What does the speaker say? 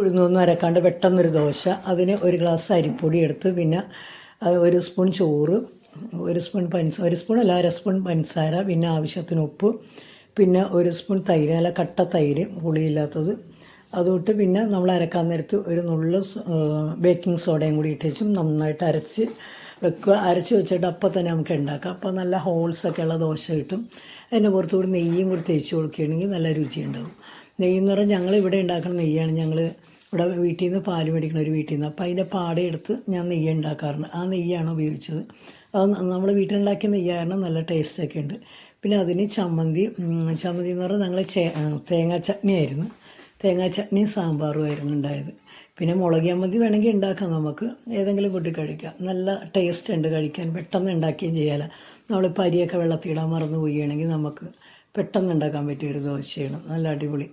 ഉഴുന്നൊന്നും അരക്കാണ്ട് പെട്ടെന്നൊരു ദോശ. അതിന് ഒരു ഗ്ലാസ് അരിപ്പൊടി എടുത്ത് പിന്നെ ഒരു സ്പൂൺ ചോറ് ഒരു സ്പൂൺ പഞ്ചസാര ഒരു സ്പൂൺ അല്ല അര സ്പൂൺ പഞ്ചസാര പിന്നെ ആവശ്യത്തിന് ഉപ്പ് പിന്നെ ഒരു സ്പൂൺ തൈര് അല്ല കട്ട തൈര് പുളിയില്ലാത്തത്. അതുകൊണ്ട് പിന്നെ നമ്മൾ അരക്കാൻ നേരത്ത് ഒരു നുള്ളു ബേക്കിംഗ് സോഡയും കൂടി ഇട്ടേച്ചും നന്നായിട്ട് അരച്ച് വെക്കുക. അരച്ച് വെച്ചിട്ട് അപ്പം തന്നെ നമുക്ക് ഉണ്ടാക്കാം. അപ്പോൾ നല്ല ഹോൾസൊക്കെ ഉള്ള ദോശ കിട്ടും. അതിന്റെ പുറത്തുകൂടി നെയ്യും കൂടി തേച്ച് കൊടുക്കുകയാണെങ്കിൽ നല്ല രുചി ഉണ്ടാവും നെയ്യ് എന്ന് പറഞ്ഞാൽ ഞങ്ങൾ ഇവിടെ ഉണ്ടാക്കുന്ന നെയ്യാണ്. ഞങ്ങൾ ഇവിടെ വീട്ടിൽ നിന്ന് പാൽ മേടിക്കുന്ന ഒരു വീട്ടിൽ നിന്ന് അപ്പോൾ അതിന്റെ പാടയെടുത്ത് ഞാൻ നെയ്യ് ഉണ്ടാക്കാറുണ്ട്. ആ നെയ്യാണ് ഉപയോഗിച്ചത്. അത് നമ്മൾ വീട്ടിലുണ്ടാക്കിയ നെയ്യായിരുന്നു നല്ല ടേസ്റ്റൊക്കെ ഉണ്ട്. പിന്നെ അതിന് ചമ്മന്തി ചമ്മന്തി എന്ന് പറഞ്ഞാൽ ഞങ്ങൾ തേങ്ങാ ചട്നി ആയിരുന്നു. തേങ്ങാ ചട്നിയും സാമ്പാറും ആയിരുന്നു ഉണ്ടായത്. പിന്നെ മുളക് ചമ്മന്തി വേണമെങ്കിൽ ഉണ്ടാക്കാം നമുക്ക്. ഏതെങ്കിലും കൂട്ടി കഴിക്കാം. നല്ല ടേസ്റ്റ് ഉണ്ട് കഴിക്കാൻ. പെട്ടെന്ന് ഉണ്ടാക്കുകയും ചെയ്യാല. നമ്മൾ പരിയൊക്കെ വെള്ളത്തിടാൻ മറന്നു പോവുകയാണെങ്കിൽ നമുക്ക് പെട്ടെന്ന് ഉണ്ടാക്കാൻ പറ്റിയ ഒരു ദോശയാണ്. നല്ല അടിപൊളി.